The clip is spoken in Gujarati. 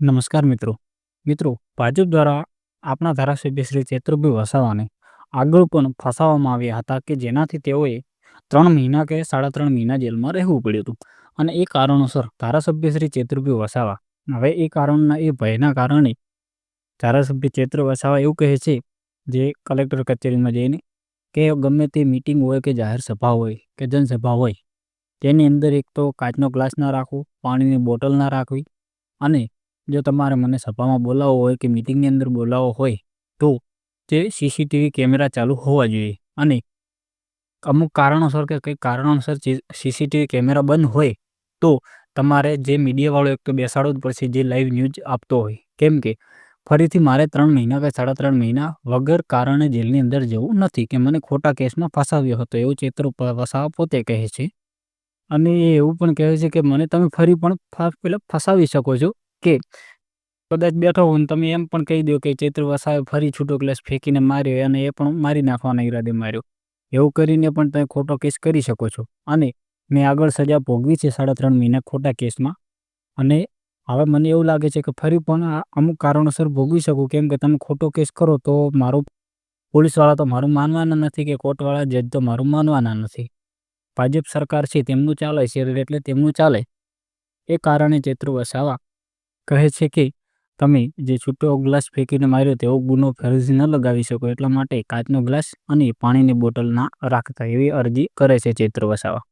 નમસ્કાર મિત્રો. મિત્રો, ભાજપ દ્વારા આપણા ધારાસભ્ય શ્રી ચેતુરભાઈ વસાવાને આગળ પણ ફસાવવામાં આવ્યા હતા કે જેનાથી તેઓએ ત્રણ મહિના કે સાડા ત્રણ મહિના જેલમાં રહેવું પડ્યું હતું. અને એ કારણોસર ધારાસભ્ય શ્રી ચેતુરભાઈ વસાવા, હવે એ કારણના એ ભયના કારણે ધારાસભ્ય ચેત્ર વસાવા એવું કહે છે જે કલેક્ટર કચેરીમાં જઈને કે ગમે તે મિટિંગ હોય કે જાહેર સભા હોય કે જનસભા હોય, તેની અંદર એક તો કાચનો ગ્લાસ ના રાખવો, પાણીની બોટલ ના રાખવી અને જો તમારે મને સભામાં બોલાવવો હોય કે મિટિંગની અંદર બોલાવવો હોય, તો તે સીસીટીવી કેમેરા ચાલુ હોવા જોઈએ. અને અમુક કારણોસર કે કંઈક કારણોસર સીસીટીવી કેમેરા બંધ હોય, તો તમારે જે મીડિયાવાળો એક તો બેસાડવો જ પડશે, જે લાઈવ ન્યૂઝ આપતો હોય. કેમ કે ફરીથી મારે ત્રણ મહિના કે સાડા ત્રણ મહિના વગર કારણે જેલની અંદર જવું નથી, કે મને ખોટા કેસમાં ફસાવ્યો હતો. એવું ચેતર વસાવા પોતે કહે છે. અને એ એવું પણ કહે છે કે મને તમે ફરી પણ પેલા ફસાવી શકો છો. કે કદાચ બેઠો હોય તમે એમ પણ કહી દો કે ચૈત્ર વસાવે ફરી છૂટો ગ્લાસ ફેંકીને માર્યો અને એ પણ મારી નાખવાના ઈરાદે માર્યો. એવું કરીને પણ તમે ખોટો કેસ કરી શકો છો. અને મેં આગળ સજા ભોગવી છે સાડા ત્રણ મહિના ખોટા કેસમાં. અને હવે મને એવું લાગે છે કે ફરી પણ અમુક કારણોસર ભોગવી શકું. કેમ કે તમે ખોટો કેસ કરો તો મારું પોલીસવાળા તો મારું માનવાના નથી કે કોર્ટવાળા જજ તો મારું માનવાના નથી. ભાજપ સરકાર છે, તેમનું ચાલે છે, એટલે તેમનું ચાલે. એ કારણે ચૈત્ર વસાવા કહે છે કે, તમે જે છૂટો ગ્લાસ ફેંકીને માર્યો તેવો ગુનો ફરજી ન લગાવી શકો, એટલા માટે કાચનો ગ્લાસ અને પાણીની બોટલ ના રાખતા એવી અરજી કરે છે ચૈત્ર વસાવા.